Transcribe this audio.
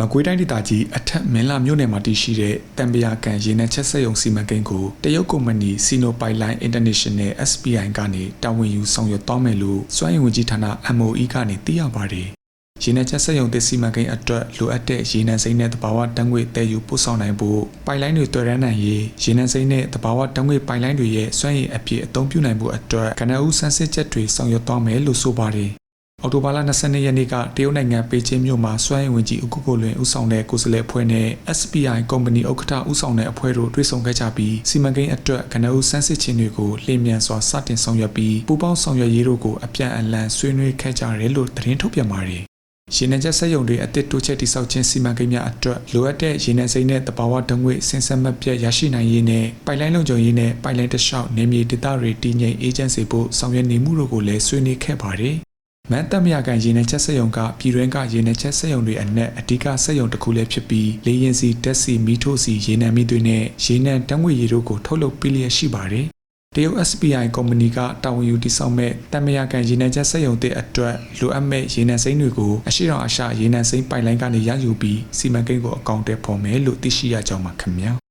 မကွေးတိုင်းဒေသကြီးအထက်မင်းလာမြို့နယ်မှာတည်ရှိတဲ့တံပရာကန်ရေနံချက်စက်ရုံစီမံကိန်းကိုတရုတ်ကုမ္ပဏီစီနိုပိုင်လိုင်း International SPI ကနေတာဝန်ယူဆောင်ရွက်သွားမယ်လို့စွမ်းအင်ဝန်ကြီးဌာန MOE ကနေသိရပါတယ်။ရေနံချက်စက်ရုံတစ်စီမံကိန်းအတွက်လိုအပ်တဲ့ရေနံစိမ်းနဲ့တဘာဝတံငွေတည်ယူပို့ဆောင်နိုင်ဖို့ပိုင်လိုင်းတွေတွေ့ရနိုင်ရေးရေနံစိမ်းနဲ့တဘာဝတံငွေပိုင်လိုင်းတွေရဲ့စွမ်းရည်အပြည့်အသုံးပြုနိုင်ဖို့အတွက်ကနအူးဆန်းစစ်ချက်တွေဆောင်ရွက်သွားမယ်လို့ဆိုပါတယ်။ အော်တိုဘာလ22ရက်နေ့ကတရုတ်နိုင်ငံပေကျင်းမြို့မှာစွမ်းအင်ဝင်ကြီးဦးကုကိုလွင်ဦးဆောင်တဲ့ကိုယ်စားလှယ်အဖွဲ့နဲ့ SPI ကုမ္ပဏီဥက္ကဋ္ဌဦးဆောင်တဲ့အဖွဲ့တို့တွေ့ဆုံခဲ့ကြပြီးစီမံကိန်းအတွက်ကနအူးစမ်းစစ်ခြင်းတွေကိုလျင်မြန်စွာစတင်ဆောင်ရွက်ပြီးပူးပေါင်းဆောင်ရွက်ရေးတို့ကိုအပြန်အလှန်ဆွေးနွေးခဲ့ကြတယ်လို့သတင်းထုတ်ပြန်ပါတယ်။ရေနံချက်စက်ရုံတွေအသစ်တိုးချက်တိစောက်ခြင်းစီမံကိန်းများအတွက်လိုအပ်တဲ့ရေနံစိမ်းနဲ့တဘာဝဓာတ်ငွေ့စင်စက်မပြတ်ရရှိနိုင်ရေးနဲ့ပိုက်လိုင်းလုံခြုံရေးနဲ့ပိုက်လိုင်းတစ်လျှောက်နေမြေဒေသတွေတည်ငြိမ်အေဂျင့်စီဖို့ဆောင်ရွက်နေမှုတို့ကိုလည်းဆွေးနွေးခဲ့ပါတယ်။ မန်တက်မရကန်ရေနံချက်စက်ရုံကပြည်တွင်းကရေနံချက်စက်ရုံတွေအနက်အဓိကစက်ရုံတစ်ခုလည်းဖြစ်ပြီးလေရင်စီတက်စီမီထိုစီရေနံမီတွေနဲ့ရေနံတန်းငွေရေတို့ကိုထုတ်လုပ်ပေးလျက်ရှိပါတယ်။တရုတ် SPI ကုမ္ပဏီကတာဝန်ယူတည်ဆောက်မဲ့တမရကန်ရေနံချက်စက်ရုံတဲ့အတွက်လိုအပ်မဲ့ရေနံစိမ်းတွေကိုအရှိတော်အရှရေနံစိမ်းပိုက်လိုင်းကနေရယူပြီးစီမံကိန်းကိုအကောင့်ထဲပေါ်မယ်လို့သိရှိရကြောင်းပါခင်ဗျာ